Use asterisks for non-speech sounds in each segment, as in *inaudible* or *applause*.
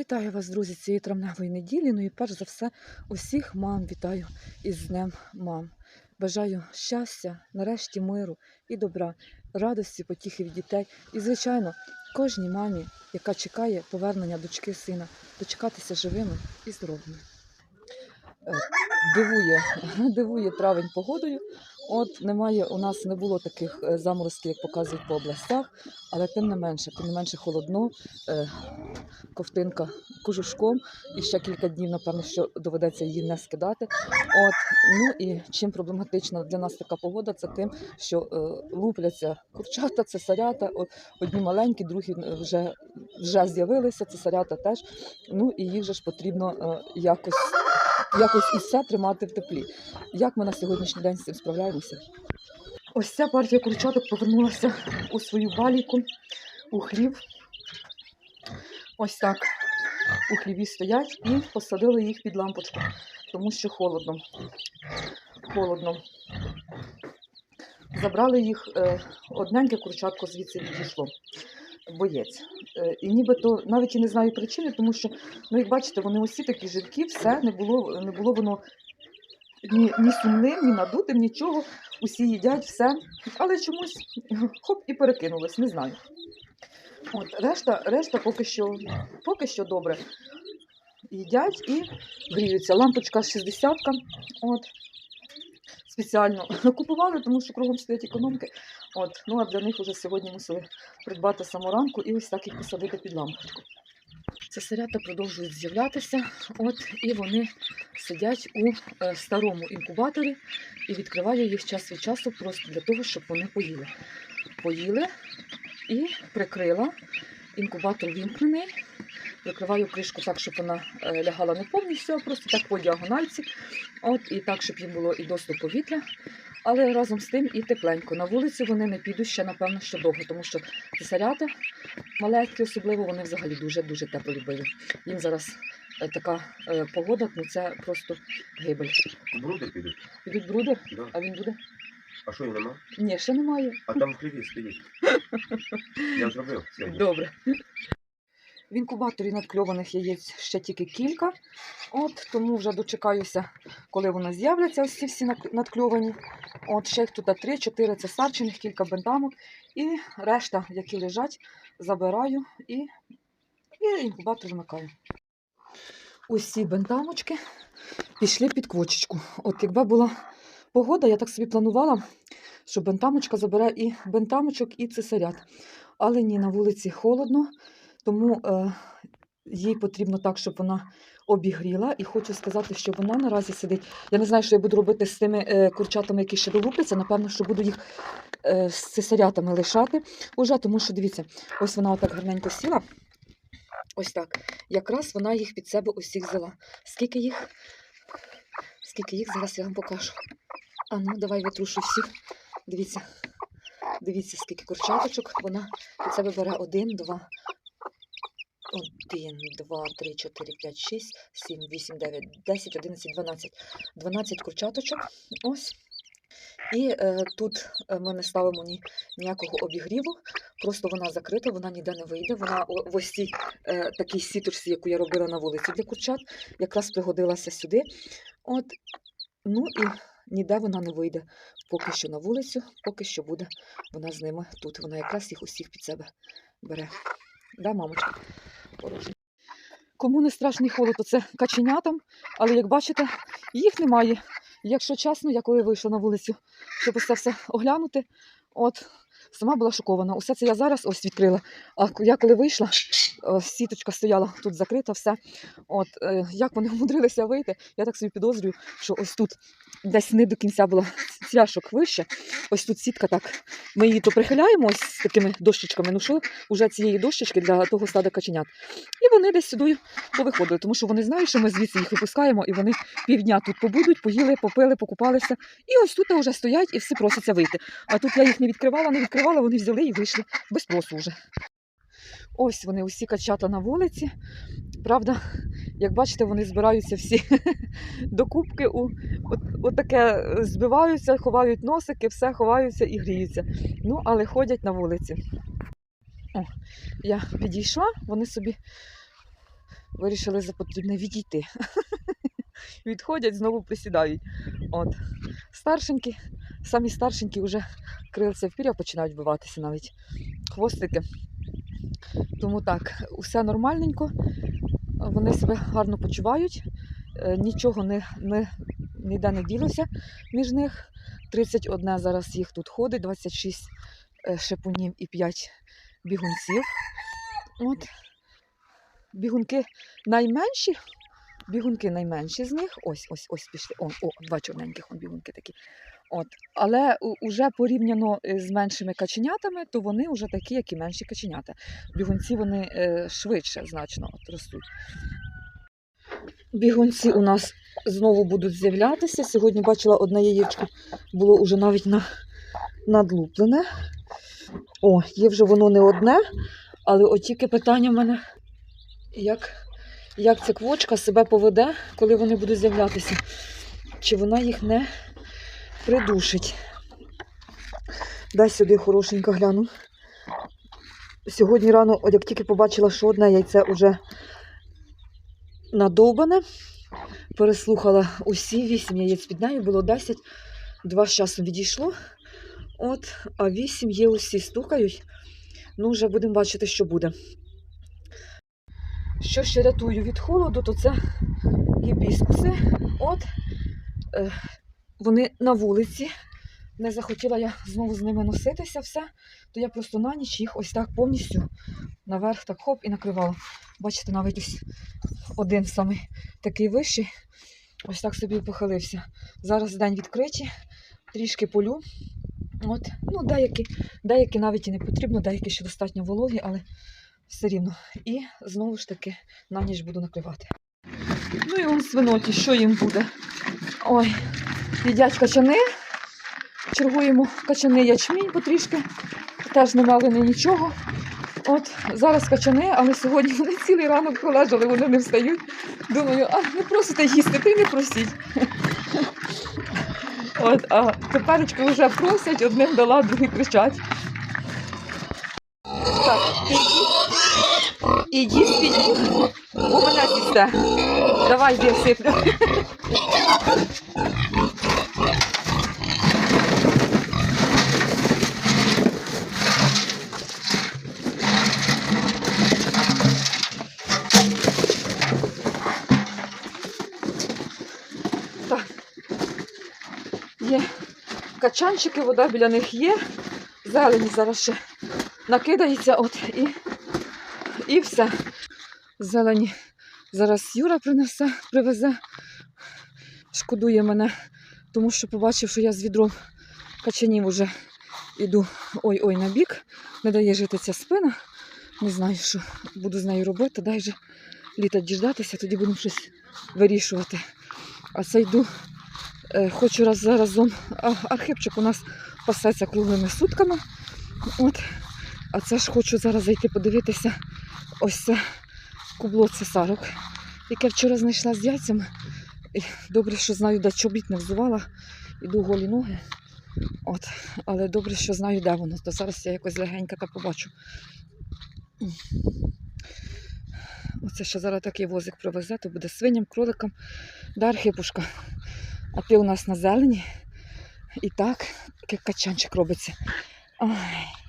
Вітаю вас, друзі, цієї травневої неділі. Ну і перш за все, усіх мам вітаю із Днем мам. Бажаю щастя, нарешті миру і добра, радості, потіхи від дітей. І, звичайно, кожній мамі, яка чекає повернення дочки сина, дочекатися живими і здоровими. Е, Дивує, *laughs* дивує травень погодою. От немає, у нас не було таких е, заморозків, як показують по областях, але тим не менше, тим не менше холодно, е, ковтинка кожушком, і ще кілька днів, напевно, що доведеться її не скидати. От, ну і чим проблематична для нас така погода, це тим, що е, лупляться курчата, цесарята, от, одні маленькі, другі вже, вже з'явилися, цесарята теж. Ну і їх же ж потрібно якось, якось і все тримати в теплі. Як ми на сьогоднішній день з цим справляємося? Ось ця партія курчаток повернулася у свою баліку, у хлів. Ось так. У хліві стоять і посадили їх під лампочку, тому що холодно. Холодно. Забрали їх, е, одненьке курчатко звідси відійшло. Боєць. Е, і нібито навіть і не знаю причини, тому що, ну як бачите, вони усі такі жидкі, все не було, не було воно ні, ні сумним, ні надутим, нічого. Усі їдять все. Але чомусь хоп і перекинулось, не знаю. От, решта, решта поки що, поки що добре. Їдять і гріються. Лампочка 60 от. Спеціально *laughs* купували, тому що кругом стоять економки. От. Ну а для них вже сьогодні мусили придбати саморанку і ось так їх посадити під лампочку. Цесарята продовжують з'являтися, от, і вони сидять у е, старому інкубаторі і відкриваю їх час від часу просто для того, щоб вони поїли. Поїли і прикрила. Інкубатор вімкнений. Прикриваю кришку так, щоб вона е, лягала не повністю, а просто так по діагональці. От, і так, щоб їм було і доступ повітря. Але разом з тим і тепленько. На вулицю вони не підуть ще, напевно, що довго, тому що цесарята маленькі, особливо, вони взагалі дуже-дуже теплолюбиві. Їм зараз е, така е, погода, ну це просто гибель. Бруди підуть. Підуть бруди, Да. а він буде? А що і нема? Ні, ще немає. А там в хліві стоїть. *laughs* Я зробив сьогодні. Добре. В інкубаторі надкльованих яєць ще тільки кілька. От, тому вже дочекаюся, коли вони з'являться, ось ці всі надкльовані. От, ще їх тут три-чотири це сарчених, кілька бентамок. І решта, які лежать, забираю і, і інкубатор вмикаю. Усі бентамочки пішли під квочечку. От якби була погода, я так собі планувала, що бентамочка забере і бентамочок, і цесарят. Але ні, на вулиці холодно, тому е, їй потрібно так, щоб вона обігріла. І хочу сказати, що вона наразі сидить. Я не знаю, що я буду робити з тими е, курчатами, які ще долупляться. Напевно, що буду їх е, з цесарятами лишати уже, тому що дивіться, ось вона отак гарненько сіла. Ось так. Якраз вона їх під себе усіх взяла. Скільки їх? Скільки їх? Зараз я вам покажу. А ну, давай витрушуй всіх. Дивіться. Дивіться, скільки курчаточок вона під себе бере. Один, два. Один, два, три, чотири, п'ять, шість, сім, вісім, дев'ять, десять, одинадцять, дванадцять. Дванадцять курчаточок. Ось. І е, тут е, ми не ставимо ні, ніякого обігріву, просто вона закрита, вона ніде не вийде. Вона в ось е, такій сіточці, яку я робила на вулиці для курчат, якраз пригодилася сюди. От, ну і ніде вона не вийде поки що на вулицю, поки що буде вона з ними тут. Вона якраз їх усіх під себе бере. Да, мамочка? Хороший. Кому не страшний холод, то це каченятам, але як бачите, їх немає. Якщо чесно, я коли вийшла на вулицю, щоб все оглянути, от сама була шокована. Усе це я зараз ось відкрила. А я коли вийшла, сіточка стояла тут закрита, все. От е, як вони *laughs* умудрилися вийти, я так собі підозрюю, що ось тут десь не до кінця була цвяшок вище. Ось тут сітка так. Ми її то прихиляємо ось з такими дощечками. Ну що вже цієї дощечки для того стада каченят. І вони десь сюди повиходили, тому що вони знають, що ми звідси їх випускаємо, і вони півдня тут побудуть, поїли, попили, покупалися. І ось тут вже стоять і всі просяться вийти. А тут я їх не відкривала, не відкривала, вони взяли і вийшли без спросу вже. Ось вони усі качата на вулиці. Правда, як бачите, вони збираються всі *laughs* докупки, у, от, от таке е, збиваються, ховають носики, все ховаються і гріються. Ну, але ходять на вулиці. О, я підійшла, вони собі вирішили за потрібне відійти. *laughs* *laughs* Відходять, знову присідають. От. Старшенькі, самі старшенькі вже крильця в пір'я починають вбиватися навіть. Хвостики. Тому так, усе нормальненько, вони себе гарно почувають, е, нічого не, не, ніде не ділося між них. 31 зараз їх тут ходить, 26 е, шепунів і 5 бігунців. От. Бігунки найменші, бігунки найменші з них. Ось, ось, ось пішли. О, о, два чорненьких он бігунки такі. От. Але уже порівняно е, з меншими каченятами, то вони вже такі, як і менші каченята. Бігунці вони е, швидше значно от, ростуть. Бігунці у нас знову будуть з'являтися. Сьогодні бачила одне яєчко, було уже навіть на, надлуплене. О, є вже воно не одне, але от тільки питання в мене, як, як ця квочка себе поведе, коли вони будуть з'являтися. Чи вона їх не придушить. Дай сюди хорошенько гляну. Сьогодні рано, от як тільки побачила, що одне яйце вже надовбане, переслухала усі вісім яєць під нею, було 10, два з часом відійшло. От, а вісім є усі стукають. Ну, вже будемо бачити, що буде. Що ще рятую від холоду, то це гібіскуси. От, е, вони на вулиці. Не захотіла я знову з ними носитися все, то я просто на ніч їх ось так повністю наверх так хоп і накривала. Бачите, навіть ось один самий такий вищий, ось так собі похилився. Зараз день відкриті, трішки полю. От, ну, деякі, деякі навіть і не потрібно, деякі ще достатньо вологі, але все рівно. І знову ж таки на ніч буду накривати. Ну і он свиноті, що їм буде? Ой, їдять качани. Чергуємо качани ячмінь потрішки. Теж не мали ні нічого. От зараз качани, але сьогодні вони цілий ранок пролежали, вони не встають. Думаю, а не просите їсти, ти не просіть. От, а теперечки вже просять, одним дала, другі кричать. Так, ідіть, ідіть, у мене. Давай, сиплю. Так. Є качанчики, вода біля них є. Зелені зараз ще накидається, от і, і все. Зелені зараз Юра принесе, привезе. Шкодує мене, тому що побачив, що я з відром качанів уже іду ой-ой на бік. Не дає жити ця спина. Не знаю, що буду з нею робити. Дай же літа діждатися, тоді будемо щось вирішувати. А це йду Е, Хочу раз заразом. А, Архипчик у нас пасеться круглими сутками. От. А це ж хочу зараз зайти подивитися ось це кубло цесарок, яке вчора знайшла з яйцями. Добре, що знаю, де чобіт не взувала. Іду голі ноги. От. Але добре, що знаю, де воно. То зараз я якось легенько та побачу. Оце ще зараз такий возик привезе, то буде свиням, кроликам, да Архипушка. А ти у нас на зелені. І так, як качанчик робиться. Ой.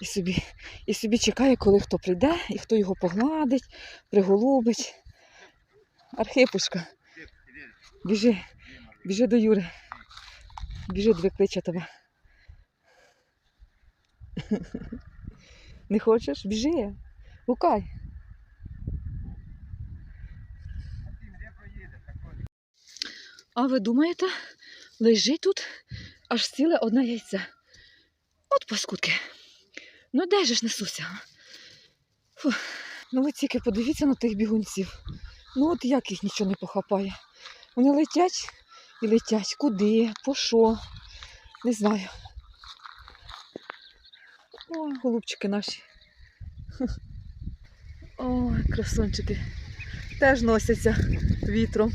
І собі, і собі чекає, коли хто прийде, і хто його погладить, приголубить. Архипушка, біжи, біжи до Юри. Біжи, дві кличе тебе. Не хочеш? Біжи. Гукай. А ви думаєте, лежить тут аж ціле одне яйце. От паскудки. Ну де же ж несуся? Фу. Ну ви тільки подивіться на тих бігунців. Ну от як їх нічого не похапає. Вони летять і летять. Куди? По що? Не знаю. О, голубчики наші. Ой, красунчики. Теж носяться вітром.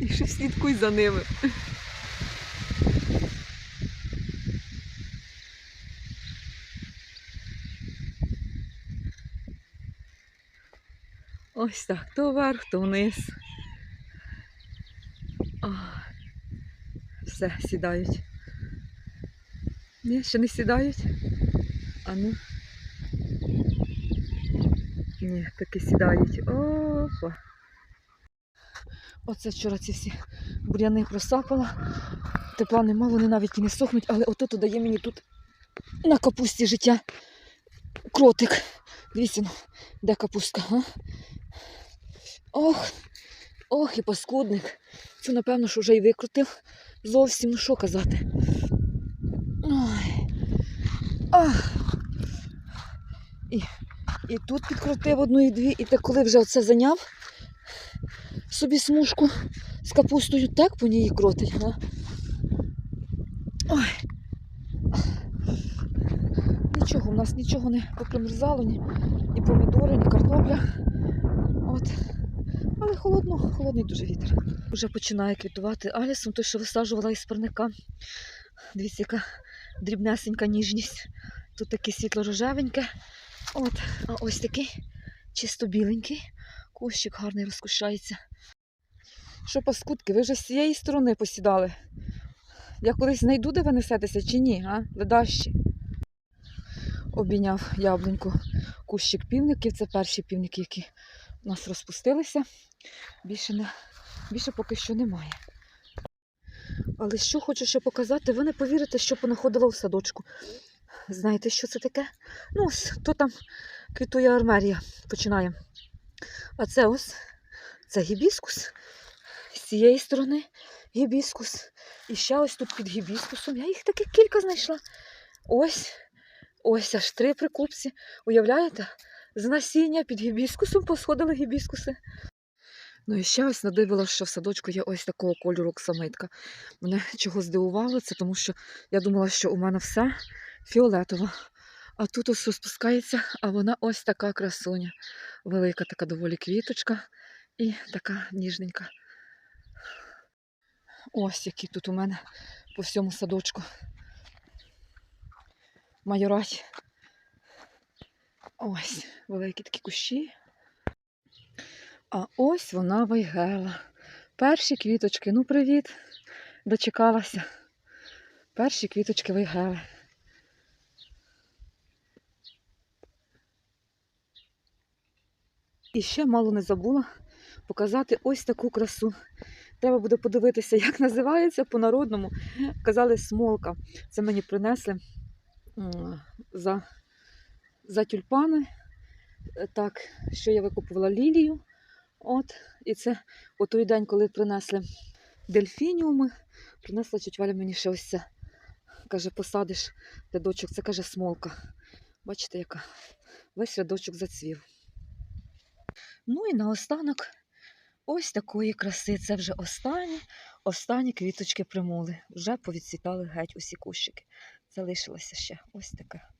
І ще слідкуй за ними. Ось так, то вверх, то вниз. О, все, сідають. Ні, ще не сідають. А ну. Ні, таки сідають. Опа. Оце вчора ці всі бур'яни просапала. Тепла нема, вони навіть і не сохнуть, але ото то дає мені тут на капусті життя кротик. Дивіться, ну, де капустка, а? Ох, ох, і паскудник. Цю, напевно, що вже і викрутив. Зовсім, ну що казати. Ой. Ах. І, і тут підкрутив одну і дві, і так коли вже оце зайняв собі смужку з капустою, так по ній кротить. А? Ой. Нічого, в нас нічого не попримерзало, ні, ні помідори, ні картопля. От. Але холодно, холодний дуже вітер. Вже починає квітувати алісом, той, що висаджувала із парника. Дивіться, яка дрібнесенька ніжність. Тут таке світло-рожевеньке. От, а ось такий чисто біленький. Кущик гарний розкушається. Що, паскудки, ви вже з цієї сторони посідали? Я колись знайду, де ви несетеся, чи ні, а? Ледащі. Обійняв яблуньку кущик півників. Це перші півники, які у нас розпустилися. Більше, не, більше поки що немає. Але що хочу ще показати, ви не повірите, що понаходила в садочку. Знаєте, що це таке? Ну, ось то там квітує армерія. Починає. А це ось це гібіскус. З цієї сторони гібіскус. І ще ось тут під гібіскусом. Я їх таки кілька знайшла. Ось, ось аж три при купці. Уявляєте? З насіння під гібіскусом посходили гібіскуси. Ну і ще ось надивила, що в садочку є ось такого кольору оксамитка. Мене чого здивувало, це тому що я думала, що у мене все фіолетово. А тут ось розпускається, а вона ось така красуня. Велика така доволі квіточка і така ніжненька. Ось які тут у мене по всьому садочку. Майорать. Ось великі такі кущі. А ось вона вайгела. Перші квіточки. Ну, привіт. Дочекалася. Перші квіточки вайгели. І ще мало не забула показати ось таку красу. Треба буде подивитися, як називається по-народному. Казали смолка. Це мені принесли за, за тюльпани. Е, Так, що я викупувала лілію. От, і це у той день, коли принесли дельфініуми, принесла тітя Валя мені ще ось це. Каже, посадиш рядочок. Це каже смолка. Бачите, яка весь рядочок зацвів. Ну і наостанок ось такої краси. Це вже останні, останні квіточки примули. Вже повідцвітали геть усі кущики. Залишилося ще ось таке.